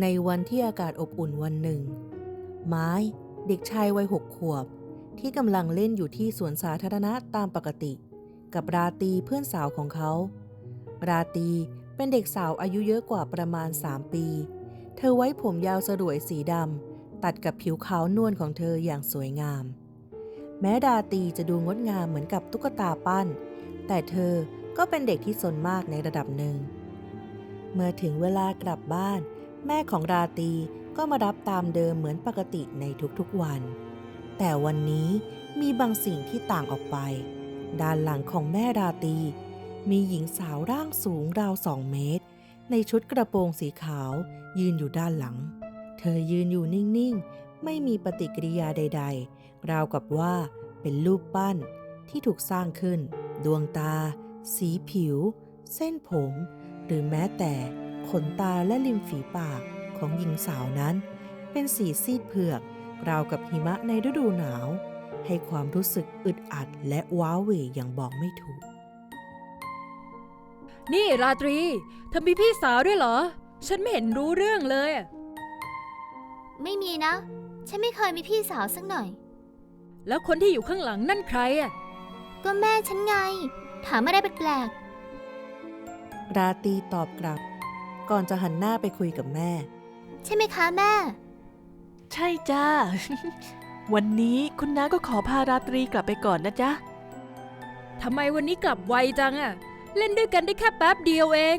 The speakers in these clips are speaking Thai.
ในวันที่อากาศอบอุ่นวันหนึ่ง ไม้เด็กชายวัยหกขวบ ที่กำลังเล่นอยู่ที่สวนสาธารณะตามปกติ กับราตีเพื่อนสาวของเขา ราตีเป็นเด็กสาวอายุเยอะกว่าประมาณ 3 ปี เธอไว้ผมยาวสรวยสีดำตัดกับผิวขาวนวลของเธออย่างสวยงาม แม้ราตีจะดูงดงามเหมือนกับตุ๊กตาปั้น แต่เธอก็เป็นเด็กที่สนมากในระดับหนึ่ง เมื่อถึงเวลากลับบ้าน แม่ของราตีก็มารับตามเดิมเหมือนปกติในทุกๆวัน แต่วันนี้มีบางสิ่งที่ต่างออกไป ด้านหลังของแม่ราตี มีหญิงสาวร่างสูงราวสองเมตร ในชุดกระโปรงสีขาวยืนอยู่ด้านหลัง เธอยืนอยู่นิ่งๆ ไม่มีปฏิกิริยาใด ๆ ราวกับว่าเป็นรูปปั้นที่ถูกสร้างขึ้น ดวงตา สีผิว เส้นผม หรือแม้แต่ ขนตาและริมฝีปากของหญิงสาวนั้น เป็นสีซีดเผือกราวกับหิมะในฤดูหนาว ให้ความรู้สึกอึดอัดและว้าเหวอย่างบอกไม่ถูก นี่ราตรีเธอมีพี่สาวด้วยเหรอ ฉันไม่เห็นรู้เรื่องเลยอะไม่มีนะ ฉันไม่เคยมีพี่สาวสักหน่อย แล้วคนที่อยู่ข้างหลังนั่นใครอะก็แม่ฉันไง ถามอะไรแปลกราตรีตอบกลับ ก่อนจะหันหน้าไปคุยกับแม่ๆใช่ไหมคะแม่ ใช่จ้า วันนี้คุณน้าก็ขอพาราตรีกลับไปก่อนนะจ๊ะ ทำไมวันนี้กลับไวจังอะเล่นด้วยกันได้แค่แป๊บเดียวเอง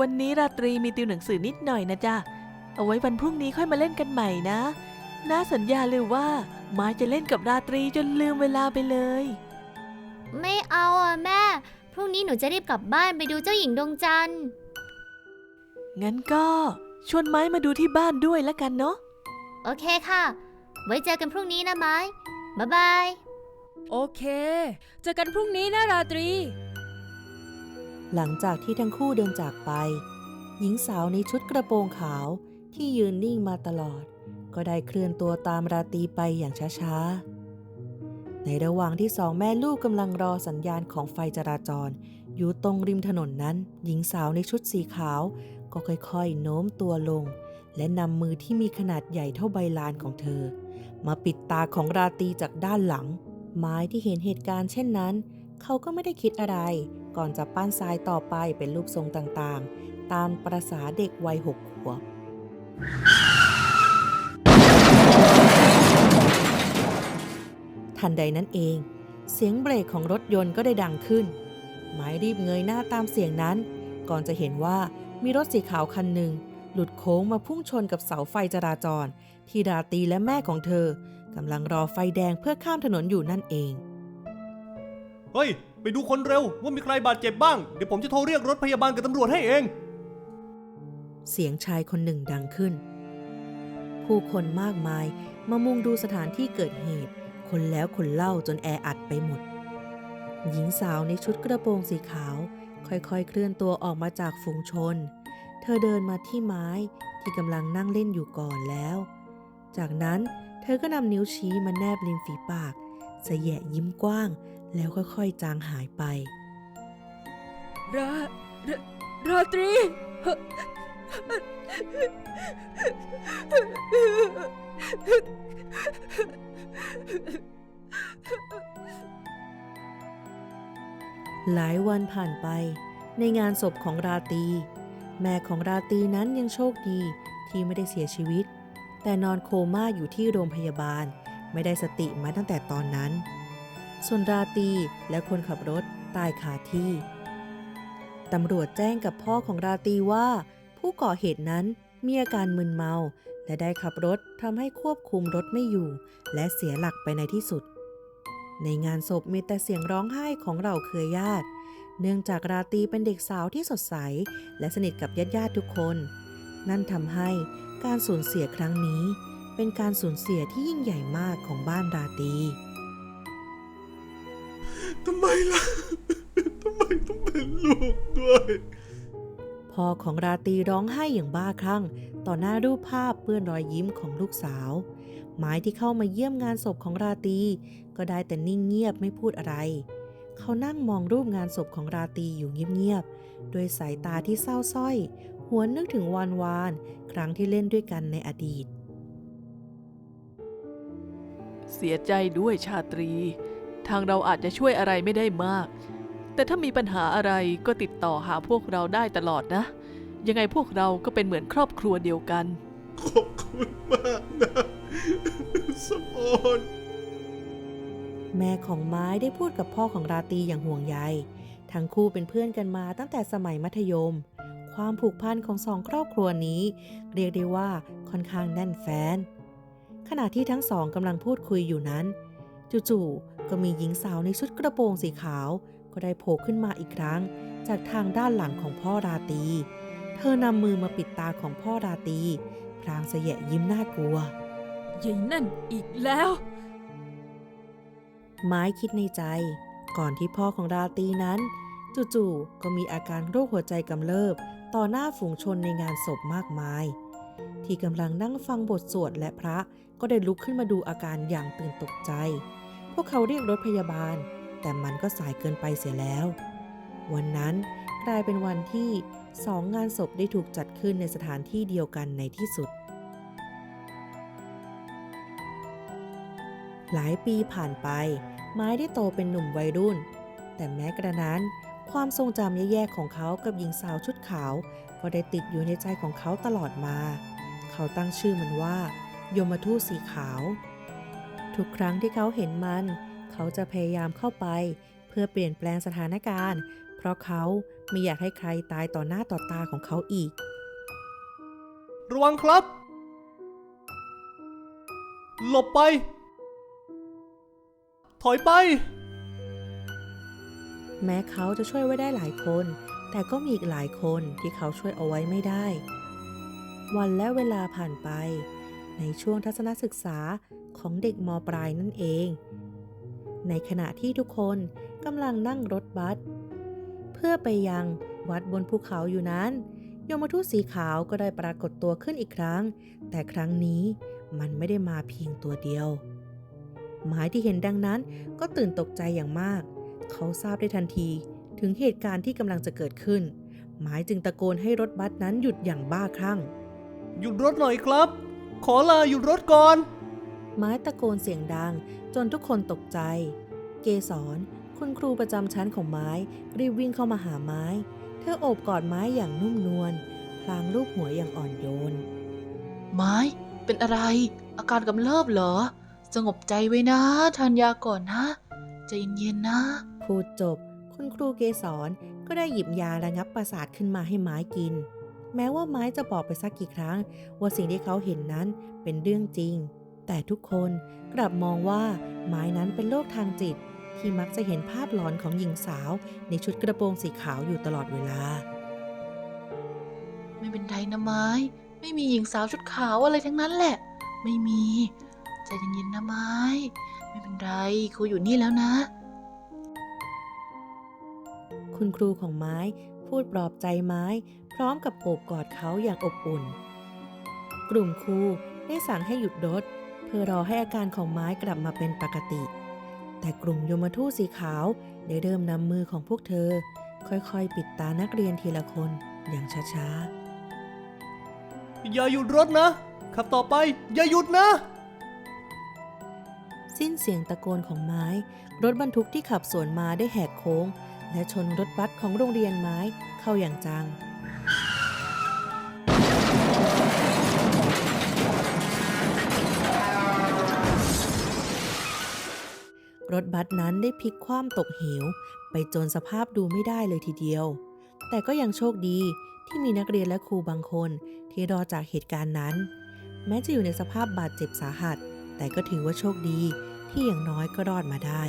วันนี้ราตรีมีติวหนังสือนิดหน่อยนะจ๊ะ เอาไว้วันพรุ่งนี้ค่อยมาเล่นกันใหม่นะ น้าสัญญาเลยว่าไม้จะเล่นกับราตรีจนลืมเวลาไปเลย ไม่เอาอะแม่ พรุ่งนี้หนูจะรีบกลับบ้านไปดูเจ้าหญิงดวงจันทร์ งั้นก็ชวนไม้มาดูที่บ้านด้วยละกันเนาะ โอเคค่ะ ไว้เจอกันพรุ่งนี้นะไม้ บ๊ายบาย โอเค เจอกันพรุ่งนี้นะราตรี หลังจากที่ทั้งคู่เดินจากไป หญิงสาวในชุดกระโปรงขาวที่ยืนนิ่งมาตลอด ก็ได้เคลื่อนตัวตามราตรีไปอย่างช้าๆ ในระหว่างที่สองแม่ลูกกำลังรอสัญญาณของไฟจราจร อยู่ตรงริมถนนนั้น หญิงสาวในชุดสีขาว ก็ค่อยๆ โน้มตัวลง และนำมือที่มีขนาดใหญ่เท่าใบลานของเธอ มาปิดตาของราตีจากด้านหลัง ไม้ที่เห็นเหตุการณ์เช่นนั้น เขาก็ไม่ได้คิดอะไร ก่อนจะปั้นทรายต่อไปเป็นรูปทรงต่างๆ ตามประษาเด็กวัยหกขวบทันใดนั้นเอง เสียงเบรกของรถยนต์ก็ได้ดังขึ้น ไม้รีบเงยหน้าตามเสียงนั้น ก่อนจะเห็นว่า มีรถสีขาวคันหนึ่ง หลุดโค้งมาพุ่งชนกับเสาไฟจราจร ที่ราตรีและแม่ของเธอกำลังรอไฟแดงเพื่อข้ามถนนอยู่นั่นเอง เฮ้ย ไปดูคนเร็วว่ามีใครบาดเจ็บบ้าง เดี๋ยวผมจะโทรเรียกรถพยาบาลกับตำรวจให้เอง เสียงชายคนหนึ่งดังขึ้น ผู้คนมากมายมามุงดูสถานที่เกิดเหตุ คนแล้วคนเล่าจนแออัดไปหมด หญิงสาวในชุดกระโปรงสีขาว ค่อยๆ เคลื่อนตัวออกมาจากฝูงชนเธอเดินมาที่ไม้ที่กำลังนั่งเล่นอยู่ก่อนแล้ว จากนั้นเธอก็นำนิ้วชี้มาแนบริมฝีปากสะแยะยิ้มกว้าง แล้วค่อยๆจางหายไป ราราราตรี หลายวันผ่านไปในงานศพของราตรี แม่ของราตรีนั้นยังโชคดีที่ไม่ได้เสียชีวิต แต่นอนโคม่าอยู่ที่โรงพยาบาล ไม่ได้สติมาตั้งแต่ตอนนั้น ส่วนราตรีและคนขับรถตายคาที่ ตำรวจแจ้งกับพ่อของราตรีว่า ผู้ก่อเหตุนั้นมีอาการมึนเมา และได้ขับรถทำให้ควบคุมรถไม่อยู่ และเสียหลักไปในที่สุด ในงานศพมีแต่เสียงร้องไห้ของเราเครือญาติ เนื่องจากราตรีเป็นเด็กสาวที่สดใส และสนิทกับญาติญาติๆทุกคน นั่นทำให้การสูญเสียครั้งนี้ เป็นการสูญเสียที่ยิ่งใหญ่มากของบ้านราตรีทำไมล่ะทำไมต้องเป็นลูกด้วยพ่อของราตรีร้องไห้อย่างบ้าคลั่ง ต่อหน้ารูปภาพเปื้อนรอยยิ้มของลูกสาว ไม้ที่เข้ามาเยี่ยมงานศพของราตรีก็ได้แต่นิ่งเงียบไม่พูดอะไร เขานั่งมองรูปงานศพของราตรีอยู่เงียบๆด้วยสายตาที่เศร้าส้อยหวนนึกถึงวานวาน ครั้งที่เล่นด้วยกันในอดีต เสียใจด้วยชาตรี ทางเราอาจจะช่วยอะไรไม่ได้มาก แต่ถ้ามีปัญหาอะไรก็ติดต่อหาพวกเราได้ตลอดนะ ยังไงพวกเราก็เป็นเหมือนครอบครัวเดียวกัน ขอบคุณมากนะ สมโอน แม่ของไม้ได้พูดกับพ่อของราตรีอย่างห่วงใย ทั้งคู่เป็นเพื่อนกันมาตั้งแต่สมัยมัธยม ความผูกพันของสองครอบครัวนี้ เรียกได้ว่าค่อนข้างแน่นแฟ้น ขณะที่ทั้งสองกำลังพูดคุยอยู่นั้น จู่ๆ ก็มีหญิงสาวในชุดกระโปรงสีขาว ก็ได้โผล่ขึ้นมาอีกครั้ง จากทางด้านหลังของพ่อราตรี เธอนำมือมาปิดตาของพ่อราตรีพลางเสยะยิ้มน่ากลัวใหญ่นั่นอีกแล้ว ไม้คิดในใจ ก่อนที่พ่อของราตรีนั้น จู่ๆก็มีอาการโรคหัวใจกำเริบ ต่อหน้าฝูงชนในงานศพมากมาย ที่กำลังนั่งฟังบทสวดและพระก็ได้ลุกขึ้นมาดูอาการอย่างตื่นตกใจ พวกเขาเรียกรถพยาบาล แต่มันก็สายเกินไปเสียแล้ว วันนั้นกลายเป็นวันที่สองงานศพได้ถูกจัดขึ้นในสถานที่เดียวกันในที่สุด หลายปีผ่านไป ไม้ได้โตเป็นหนุ่มวัยรุ่น แต่แม้กระนั้น ความทรงจำแย่ๆของเขากับหญิงสาวชุดขาว ก็ได้ติดอยู่ในใจของเขาตลอดมา เขาตั้งชื่อมันว่า ยมทูตสีขาว ทุกครั้งที่เขาเห็นมัน เขาจะพยายามเข้าไป เพื่อเปลี่ยนแปลงสถานการณ์ เพราะเขาไม่อยากให้ใครตายต่อหน้าต่อตาของเขาอีก ระวังครับ หลบไป ถอยไป แม้เขาจะช่วยไว้ได้หลายคน แต่ก็มีอีกหลายคนที่เขาช่วยเอาไว้ไม่ได้ วันและเวลาผ่านไป ในช่วงทัศนศึกษาของเด็กมปลายนั่นเอง ในขณะที่ทุกคนกำลังนั่งรถบัสเพื่อไปยังวัดบนภูเขาอยู่นั้น ยมทูตสีขาวก็ได้ปรากฏตัวขึ้นอีกครั้ง แต่ครั้งนี้มันไม่ได้มาเพียงตัวเดียว หมายที่เห็นดังนั้นก็ตื่นตกใจอย่างมาก เขาทราบได้ทันทีถึงเหตุการณ์ที่กำลังจะเกิดขึ้น หมายจึงตะโกนให้รถบัสนั้นหยุดอย่างบ้าคลั่ง หยุดรถหน่อยครับ ขอลาหยุดรถก่อนไม้ตะโกนเสียงดังจนทุกคนตกใจ เกสรคุณครูประจำชั้นของไม้ รีบวิ่งเข้ามาหาไม้ เธอโอบกอดไม้อย่างนุ่มนวลพลางลูบหัวอย่างอ่อนโยน ไม้ เป็นอะไร อาการกำเริบเหรอ สงบใจไว้นะทานยาก่อนนะใจเย็นๆนะ พูดจบ คุณครูเกสรก็ได้หยิบยาระงับประสาทขึ้นมาให้ไม้กิน แม้ว่าไม้จะบอกไปสักกี่ครั้ง ว่าสิ่งที่เขาเห็นนั้นเป็นเรื่องจริง แต่ทุกคนกลับมองว่าไม้นั้นเป็นโรคทางจิต ที่มักจะเห็นภาพหลอนของหญิงสาว ในชุดกระโปรงสีขาวอยู่ตลอดเวลา ไม่เป็นไรนะไม้ ไม่มีหญิงสาวชุดขาวอะไรทั้งนั้นแหละ ไม่มี ใจเย็นๆนะไม้ ไม่เป็นไรครูอยู่นี่แล้วนะ คุณครูของไม้ พูดปลอบใจไม้ พร้อมกับโอบกอดเขาอย่างอบอุ่น กลุ่มครูได้สั่งให้หยุดรถ เพื่อรอให้อาการของไม้กลับมาเป็นปกติ แต่กลุ่มโยมทูตสีขาวได้เริ่มนำมือของพวกเธอ ค่อยๆ ปิดตานักเรียนทีละคนอย่างช้าอย่าหยุดรถนะ ขับต่อไป อย่าหยุดนะๆ สิ้นเสียงตะโกนของไม้ รถบรรทุกที่ขับสวนมาได้แหกโค้ง และชนรถบัสของโรงเรียนไม้เข้าอย่างจัง รถบัสนั้นได้พลิกคว่ำตกเหว ไปจนสภาพดูไม่ได้เลยทีเดียว แต่ก็ยังโชคดีที่มีนักเรียนและครูบางคนที่รอดจากเหตุการณ์นั้น แม้จะอยู่ในสภาพบาดเจ็บสาหัส แต่ก็ถือว่าโชคดีที่อย่างน้อยก็รอดมาได้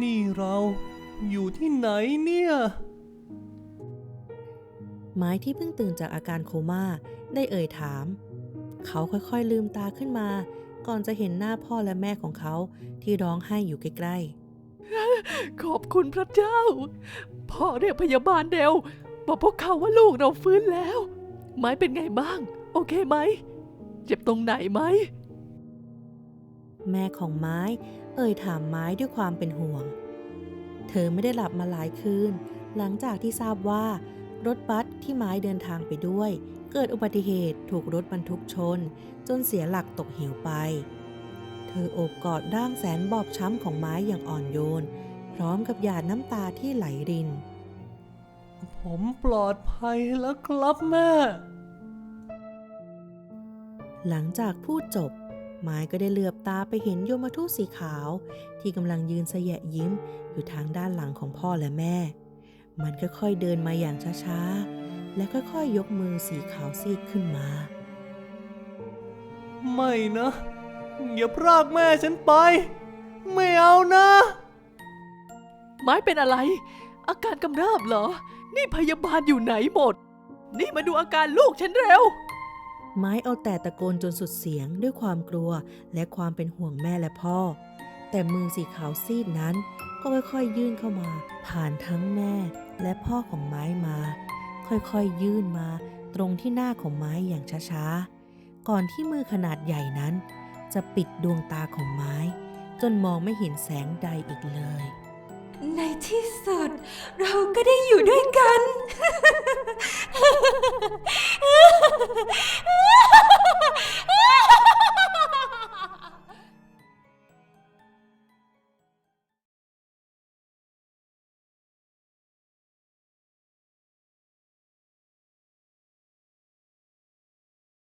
นี่เราอยู่ที่ไหนเนี่ย ไม้ที่เพิ่งตื่นจากอาการโคม่าได้เอ่ยถาม เขาค่อยๆลืมตาขึ้นมา ก่อนจะเห็นหน้าพ่อและแม่ของเขาที่ร้องไห้อยู่ใกล้ขอบคุณพระเจ้า พ่อเรียกพยาบาลเร็วบอกพวกเขาว่าลูกเราฟื้นแล้ว ไม้เป็นไงบ้าง โอเคไหม เจ็บตรงไหนไหมๆแม่ของไม้ เอ่ยถามไม้ด้วยความเป็นห่วง เธอไม่ได้หลับมาหลายคืน หลังจากที่ทราบว่า รถบัสที่ไม้เดินทางไปด้วย เกิดอุบัติเหตุถูกรถบรรทุกชน จนเสียหลักตกเหวไป เธอโอบกอดร่างแสนบอบช้ำของไม้อย่างอ่อนโยน พร้อมกับหยาดน้ำตาที่ไหลริน ผมปลอดภัยแล้วครับแม่ หลังจากพูดจบไม้ก็ได้เหลือบตาไปเห็นโยมทูตสีขาว ที่กำลังยืนเสยะยิ้มอยู่ทางด้านหลังของพ่อและแม่ มันค่อยๆเดินมาอย่างช้าๆ และค่อยๆยกมือสีขาวซีดขึ้นมา ไม่นะ อย่าพรากแม่ฉันไป ไม่เอานะ ไม้เป็นอะไร อาการกำเริบเหรอ นี่พยาบาลอยู่ไหนหมด นี่มาดูอาการลูกฉันเร็ว ไม้เอาแต่ตะโกนจนสุดเสียงด้วยความกลัวและความเป็นห่วงแม่และพ่อ แต่มือสีขาวซีดนั้นก็ค่อยๆยื่นเข้ามา ผ่านทั้งแม่และพ่อของไม้มา ค่อยๆยื่นมา ตรงที่หน้าของไม้อย่างช้าๆ ก่อนที่มือขนาดใหญ่นั้น จะปิดดวงตาของไม้ จนมองไม่เห็นแสงใดอีกเลย ในที่สุด เราก็ได้อยู่ด้วยกัน